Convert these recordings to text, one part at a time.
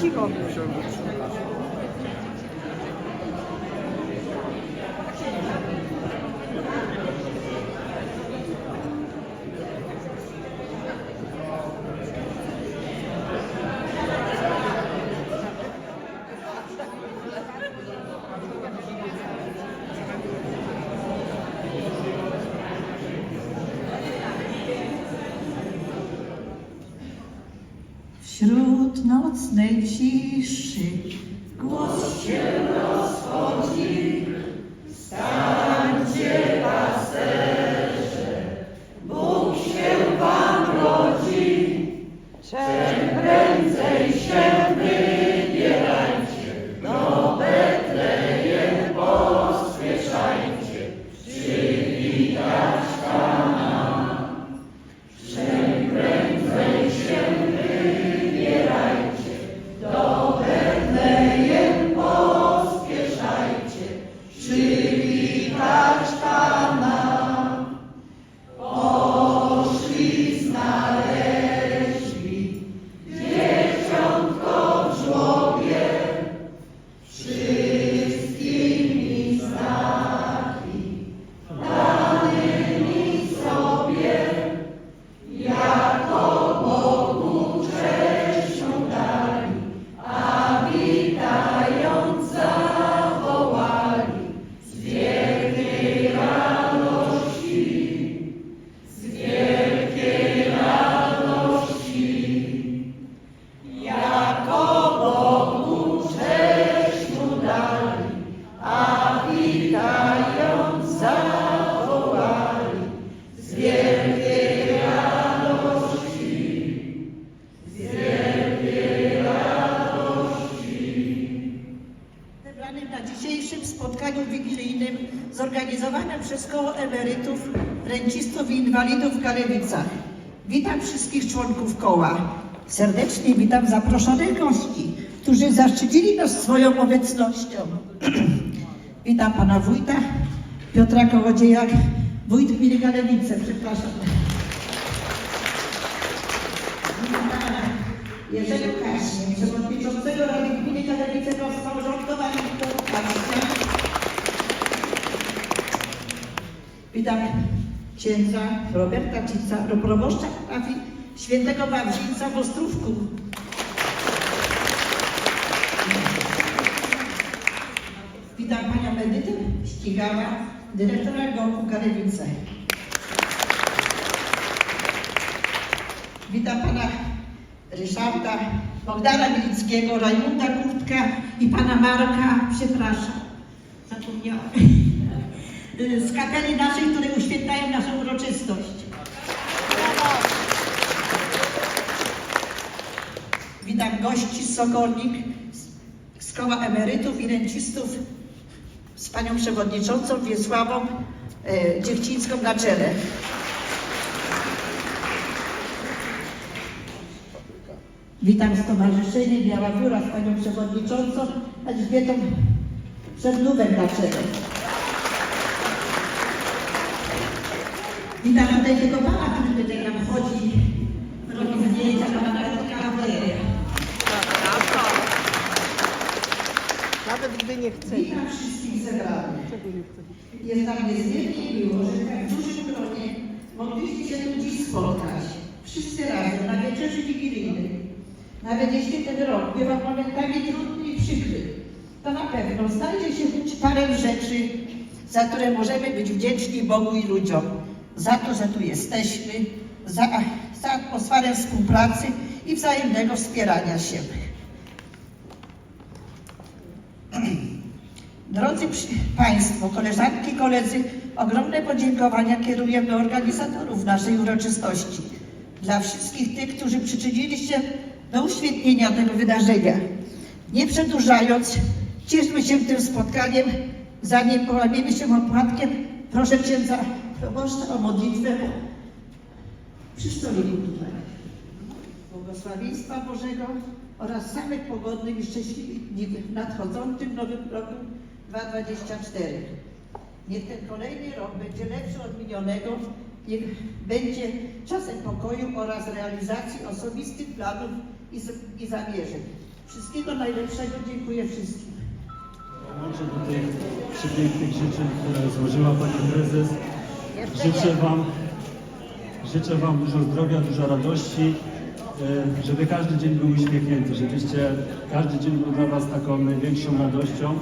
antigo. Wśród nocnej ciszy głos się rozchodzi. Wigilijnym zorganizowanym przez Koło Emerytów, Rencistów i Inwalidów w Galewicach. Witam wszystkich członków koła. Serdecznie witam zaproszonych gości, którzy zaszczycili nas swoją obecnością. witam pana wójta Piotra Kołodzieja, wójt gminy Galewice, przepraszam. Jerzego Kaśnie, przewodniczącego Rady Gminy Galewice do sporządkowania państwa. Witam księdza Roberta Cica, proboszcza parafii świętego Wawrzyńca w Ostrówku. Witam panią Edytę Ścigała, dyrektora GOP-u Galewice. Witam pana Ryszarda, Bogdana Milickiego, Rajmunda Kurtka i pana Marka, przepraszam, zapomniałam, z kapeli naszej, które uświetlają naszą uroczystość. Witam gości z Sokolnik, z- koła emerytów i rencistów, z panią przewodniczącą Wiesławą e, Dziewcińską na czele. Witam Stowarzyszenie Biała Góra z panią przewodniczącą Elżbietą Przedlubem na czele. Witam tutaj tego pana, który tutaj nam chodzi, robi zdjęcia pana Piotra Nawet gdy nie chce. Witam wszystkich zebranych. Jest nam niezmiernie miło, że w tak dużym gronie mogliśmy się tu dziś spotkać. Wszyscy razem na wieczerzy wigilijnej. Nawet jeśli ten rok bywa momentami trudny i przykry, to na pewno znajdzie się choć parę rzeczy, za które możemy być wdzięczni Bogu i ludziom. Za to, że tu jesteśmy, za, za atmosferę współpracy i wzajemnego wspierania się. Drodzy Państwo, koleżanki, koledzy, ogromne podziękowania kieruję do organizatorów naszej uroczystości. Dla wszystkich tych, którzy przyczynili się do uświetnienia tego wydarzenia. Nie przedłużając, cieszmy się tym spotkaniem. Zanim połamiemy się opłatkiem, proszę księdza proboszcza o modlitwę przy stoliku tutaj. Błogosławieństwa Bożego oraz samych pogodnych i szczęśliwych dni w nadchodzącym nowym roku 2024. Niech ten kolejny rok będzie lepszy od minionego, niech będzie czasem pokoju oraz realizacji osobistych planów i, i zamierzeń. Wszystkiego najlepszego. Dziękuję wszystkim. Dołączę do tych przepięknych życzeń, które złożyła Pani Prezes. Życzę Wam, życzę Wam dużo zdrowia, dużo radości, e, żeby każdy dzień był uśmiechnięty, żebyście każdy dzień był dla Was taką największą radością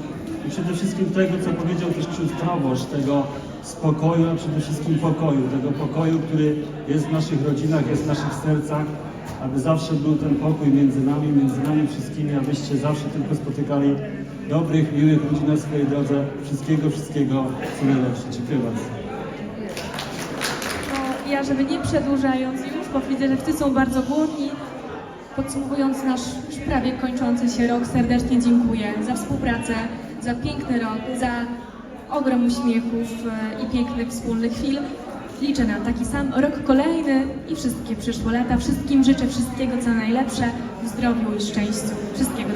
i przede wszystkim tego, co powiedział też ksiądz proboszcz, tego spokoju, a przede wszystkim pokoju, tego pokoju, który jest w naszych rodzinach, jest w naszych sercach, aby zawsze był ten pokój między nami, między nami wszystkimi, abyście zawsze tylko spotykali dobrych, miłych ludzi na swojej drodze. Wszystkiego, wszystkiego, co najlepsze. Dziękuję bardzo. Ja, żeby nie przedłużając już, bo widzę, że wszyscy są bardzo głodni. Podsumowując nasz już prawie kończący się rok, serdecznie dziękuję za współpracę, za piękny rok, za ogrom uśmiechów e, i pięknych wspólnych chwil. Liczę na taki sam rok kolejny i wszystkie przyszłe lata. Wszystkim życzę wszystkiego co najlepsze w zdrowiu i szczęściu. Wszystkiego